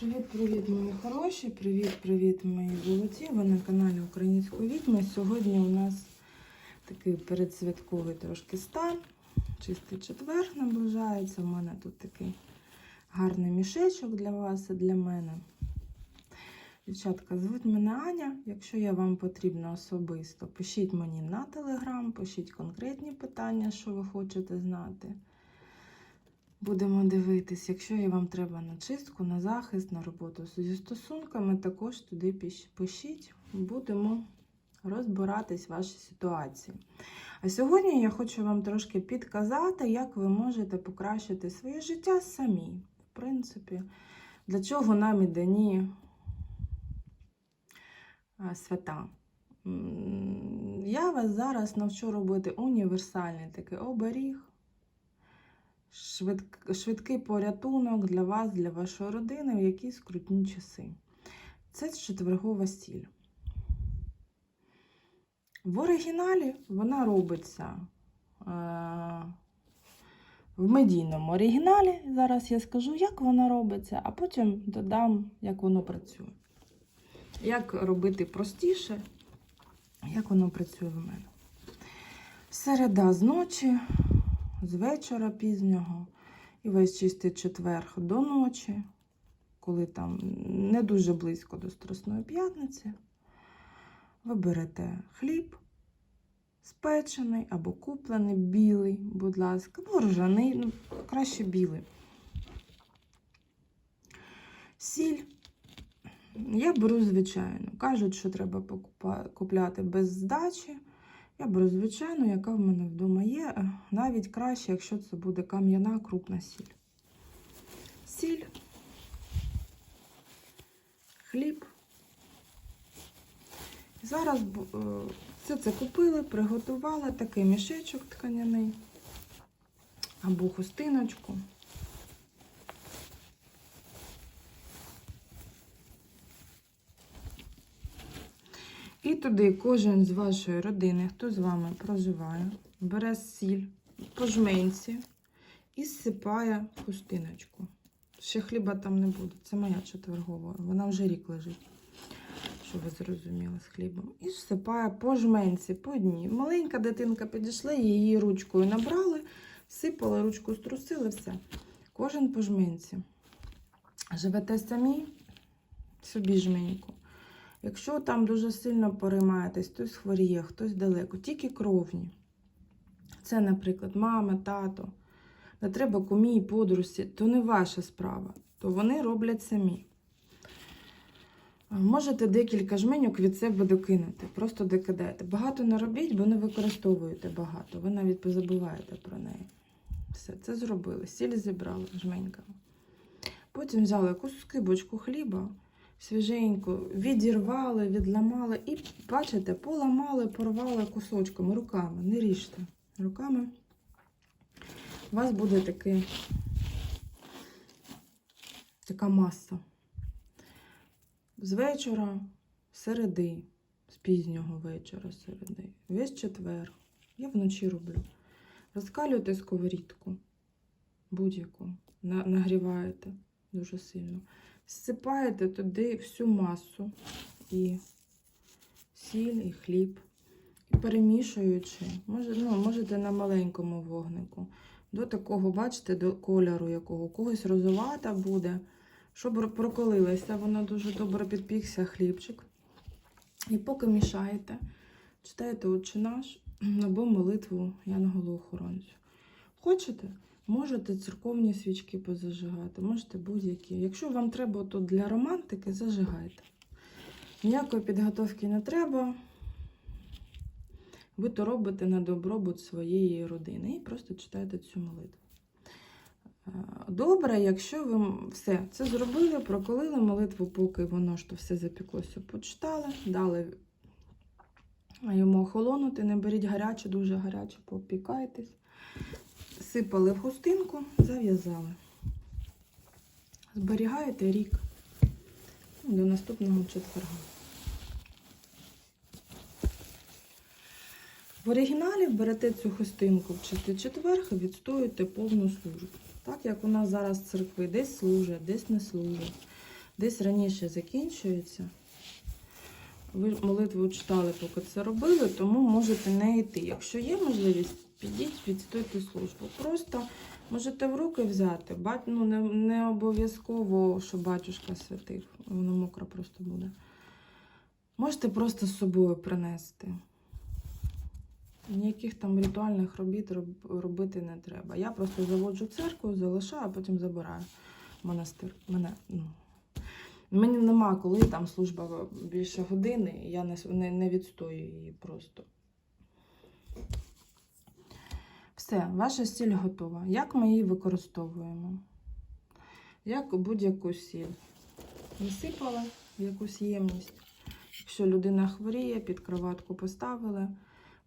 Привіт-привіт, мої хороші! Привіт-привіт, мої золоті! Ви на каналі Української відьми. Сьогодні у нас такий передсвятковий трошки стан. Чистий четвер наближається. У мене тут такий гарний мішечок для вас і для мене. Дівчатка, звуть мене Аня. Якщо я вам потрібна особисто, пишіть мені на телеграм, пишіть конкретні питання, що ви хочете знати. Будемо дивитись, якщо є вам треба на чистку, на захист, на роботу зі стосунками, також туди пишіть. Будемо розбиратись в вашій ситуації. А сьогодні я хочу вам трошки підказати, як ви можете покращити своє життя самі. В принципі, для чого нам і дані свята. Я вас зараз навчу робити універсальний такий оберіг швидкий порятунок для вас, для вашої родини в якісь скрутні часи. Це четвергова стіль. В оригіналі вона робиться е, в медійному оригіналі. Зараз я скажу, як вона робиться, а потім додам, як воно працює. Як робити простіше, як воно працює в мене. Середа з ночі з вечора пізнього і весь чистий четверг до ночі, коли там не дуже близько до Страсної п'ятниці, ви берете хліб спечений або куплений, білий, будь ласка, або ржаний, ну, краще білий. Сіль. Я беру звичайну. Кажуть, що треба купляти без здачі. Я беру звичайну, яка в мене вдома є. е, Навіть краще, якщо це буде кам'яна крупна сіль. Сіль, хліб. Зараз е, все це купили, приготували такий мішечок тканяний або хустиночку. І туди кожен з вашої родини, хто з вами проживає, бере сіль по жменці і зсипає в хустиночку. Ще хліба там не буде. Це моя четвергова. Вона вже рік лежить, щоб ви зрозуміли з хлібом. І всипає по жменці, по одній. Маленька дитинка підійшла, її ручкою набрали, сипали, ручку струсили, все. Кожен по жменці. Живете самі, собі жменьку. Якщо там дуже сильно переймаєтесь, хтось хворіє, хтось далеко, тільки кровні. Це, наприклад, мама, тато, не треба кумі подрусі, то не ваша справа, то вони роблять самі. Можете декілька жменьок від себе докинути, просто докидаєте. Багато не робіть, бо не використовуєте багато, ви навіть позабуваєте про неї. Все, це зробили. Сіль зібрали жменьками. Потім взяли куски бочку хліба, свіженьку, відірвали, відламали і, бачите, поламали, порвали кусочками, руками. Не ріжте. Руками. У вас буде такий, така маса. З вечора, середи, з пізнього вечора, середи, весь четвер. Я вночі роблю. Розкалюєте сковорідку будь-яку, нагріваєте дуже сильно. Всипаєте туди всю масу і сіль, і хліб. І перемішуючи, може, ну, можете на маленькому вогнику. До такого, бачите, до кольору якого когось розовата буде, щоб проколилося, воно дуже добре підпікся хлібчик. І поки мішаєте, читаєте «Отче наш» або молитву Янголу-охоронцю. Хочете? Можете церковні свічки позажигати, можете будь-які. Якщо вам треба то для романтики, зажигайте. Ніякої підготовки не треба. Ви то робите на добробут своєї родини і просто читаєте цю молитву. Е, Добре, якщо ви все це зробили, проколили молитву, поки воно ж то все запіклося, почитали, дали йому охолонути, не беріть гаряче, дуже гаряче, попікайтесь. Сипали в хустинку, зав'язали. Зберігаєте рік до наступного четверга. В оригіналі берете цю хустинку в чистий четверг і відстоюєте повну службу. Так як у нас зараз церкви десь служать, десь не служать. десь раніше закінчується. Ви молитву читали, поки це робили, тому можете не йти. Якщо є можливість, підіть, відстойте службу. Просто можете в руки взяти. Бать, ну, не, не обов'язково, що батюшка святив. Воно мокро просто буде. Можете просто з собою принести. Ніяких там ритуальних робіт робити не треба. Я просто заводжу церкву, залишаю, а потім забираю монастир. Мене, ну, Мені нема коли там служба більше години, я не, не, не відстою її просто. Все, ваша сіль готова. Як ми її використовуємо? Як будь-яку сіль. Насипали в якусь ємність. Якщо людина хворіє, під кроватку поставили,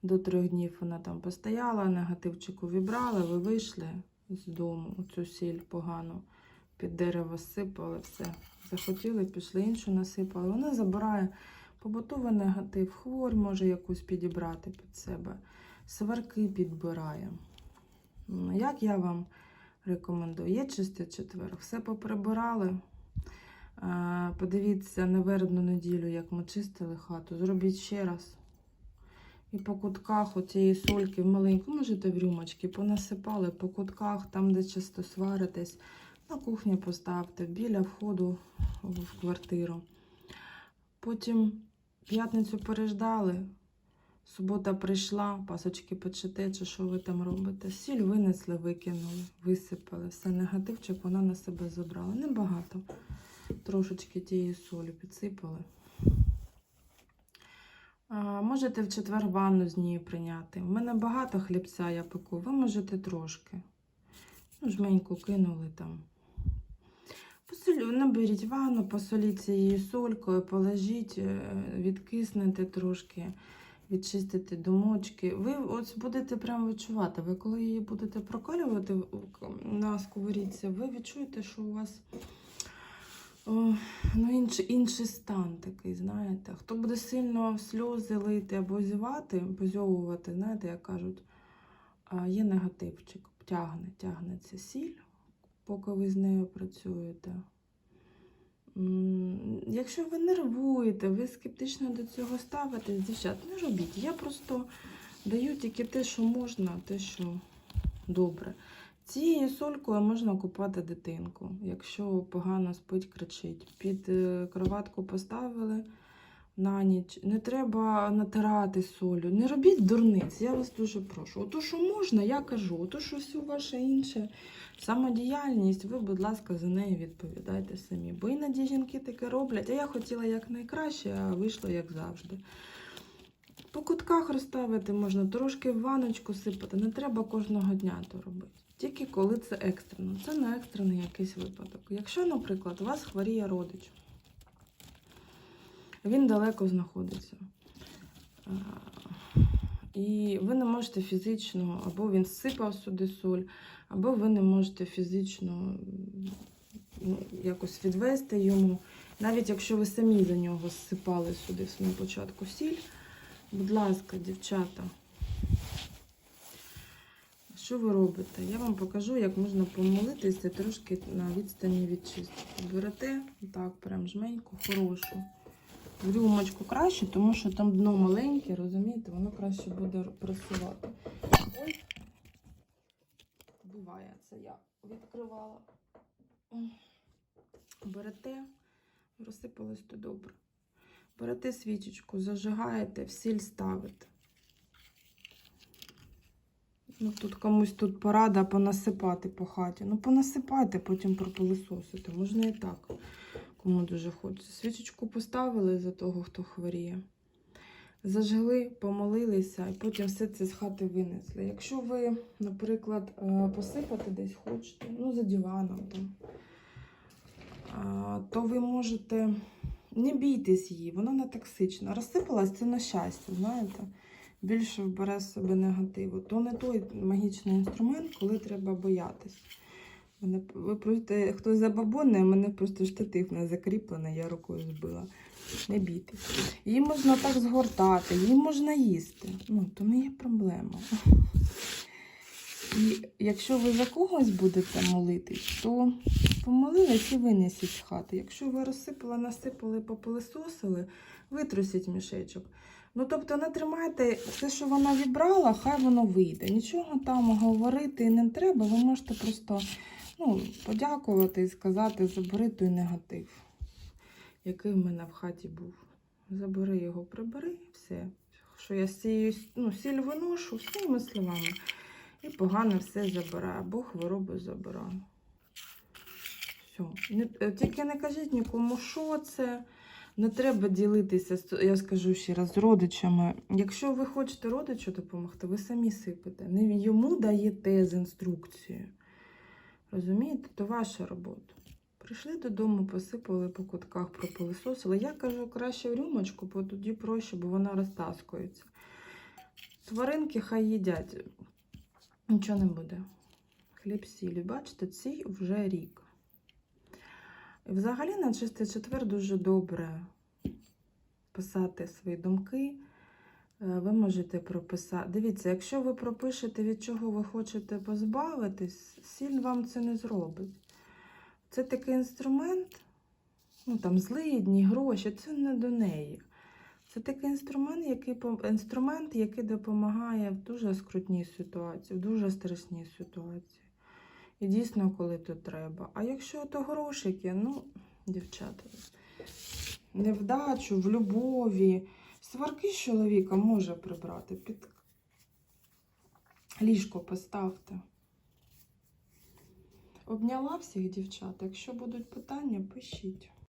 до трьох днів вона там постояла, негативчику вібрали, ви вийшли з дому, цю сіль погану, під дерево сипали, все. Захотіли, пішли іншу насипали. Вона забирає побутовий негатив, хворь може якусь підібрати під себе, сварки підбирає. Як я вам рекомендую? Є чистий четвер, все поприбирали. Е, Подивіться на вербну неділю, як ми чистили хату. Зробіть ще раз. І по кутках оцієї сольки в маленьку, можете в рюмочки, понасипали по кутках, там, де часто сваритесь, на кухню поставте, біля входу в квартиру. Потім п'ятницю переждали, субота прийшла, пасочки печете, чи що ви там робите. Сіль винесли, викинули, висипали. Все негативчик вона на себе забрала. Небагато. Трошечки тієї солі підсипали. А, можете в четвер ванну з неї прийняти. У мене багато хлібця я пеку, ви можете трошки. Ну, жменьку кинули там. Посолю, наберіть ванну, посоліть її солькою, положіть, е, відкиснете трошки, відчистите домочки. Ви ось будете прямо відчувати. Ви коли її будете прокалювати на сковорідці, ви відчуєте, що у вас о, ну, інший, інший стан такий, знаєте. Хто буде сильно сльози лити або зівати, позьовувати, знаєте, як кажуть, є негативчик, тягне, тягнеться сіль, поки ви з нею працюєте. Якщо ви нервуєте, ви скептично до цього ставитесь, дівчат, не робіть. Я просто даю тільки те, що можна, те, що добре. Цією солькою можна купати дитинку, якщо погано спить, кричить. Під е, кроватку поставили на ніч. Не треба натирати солью. Не робіть дурниць, я вас дуже прошу. Ото, що можна, я кажу. Ото, що все ваше інше самодіяльність, ви, будь ласка, за неї відповідайте самі. Бо іноді жінки таке роблять, а я хотіла якнайкраще, а вийшло як завжди. По кутках розставити можна, трошки в ваночку сипати. Не треба кожного дня то робити. Тільки коли це екстрено. Це не екстрений якийсь випадок. Якщо, наприклад, у вас хворіє родич, він далеко знаходиться. І ви не можете фізично, або він сипав сюди соль, або ви не можете фізично ну, якось відвести йому. Навіть якщо ви самі за нього зсипали сюди на початку сіль, будь ласка, дівчата, що ви робите? Я вам покажу, як можна помолитися трошки на відстані відчистити. Берете так, прям жменьку, хорошу. Рюмочку краще, тому що там дно маленьке, розумієте, воно краще буде просувати. Ой, буває, це я відкривала. Берете, розсипалось то добре. Берете свічечку, зажигаєте, в сіль ставите. Ну, тут комусь тут порада понасипати по хаті. Ну, понасипайте, потім пропилисосите. Можна і так, кому дуже хочеться. Свічечку поставили за того, хто хворіє. Зажгли, помолилися і потім все це з хати винесли. Якщо ви, наприклад, е, посипати десь хочете, ну, за диваном там, то ви можете не бійтесь її, вона не токсична. Розсипалась це на щастя, знаєте. Більше вбере з себе негативу. То не той магічний інструмент, коли треба боятись. Мене, ви просто, хтось забабонне, а мене просто штатив не закріплений, я рукою збила. Не бійтесь. Її можна так згортати, її можна їсти. Ну, то не є проблема. І якщо ви за когось будете молитись, то помолились і винесіть з хати. Якщо ви розсипали, насипали, попилисосили, витрусіть мішечок. Ну, тобто не тримайте все, що вона вібрала, хай воно вийде. Нічого там говорити не треба. Ви можете просто ну, подякувати і сказати, забери той негатив, який в мене в хаті був. Забери його, прибери, все. Що я цією ну, сіль виношу своїми словами. І погано все забирає, або хворобу забирає. Все. Не, е, тільки не кажіть нікому, що це. Не треба ділитися, я скажу ще раз, з родичами. Якщо ви хочете родичу допомогти, ви самі сипете. Не йому даєте з інструкцією. Розумієте, то ваша робота. Прийшли додому, посипали по кутках, пропилисосили. Я кажу, краще в рюмочку, бо тоді проще, бо вона розтаскується. Тваринки хай їдять. Нічого не буде. Хліб сілі. Бачите, цій вже рік. І взагалі на чистий четвер дуже добре писати свої думки. Е, Ви можете прописати. Дивіться, якщо ви пропишете, від чого ви хочете позбавитись, сіль вам це не зробить. Це такий інструмент, ну там злидні, гроші, це не до неї. Це такий інструмент, який, інструмент, який допомагає в дуже скрутній ситуації, в дуже страшній ситуації. І дійсно, коли то треба. А якщо то грошики, ну, дівчата, невдачу, в любові, сварки з чоловіком може прибрати. Під ліжко поставте. Обняла всіх дівчат. Якщо будуть питання, пишіть.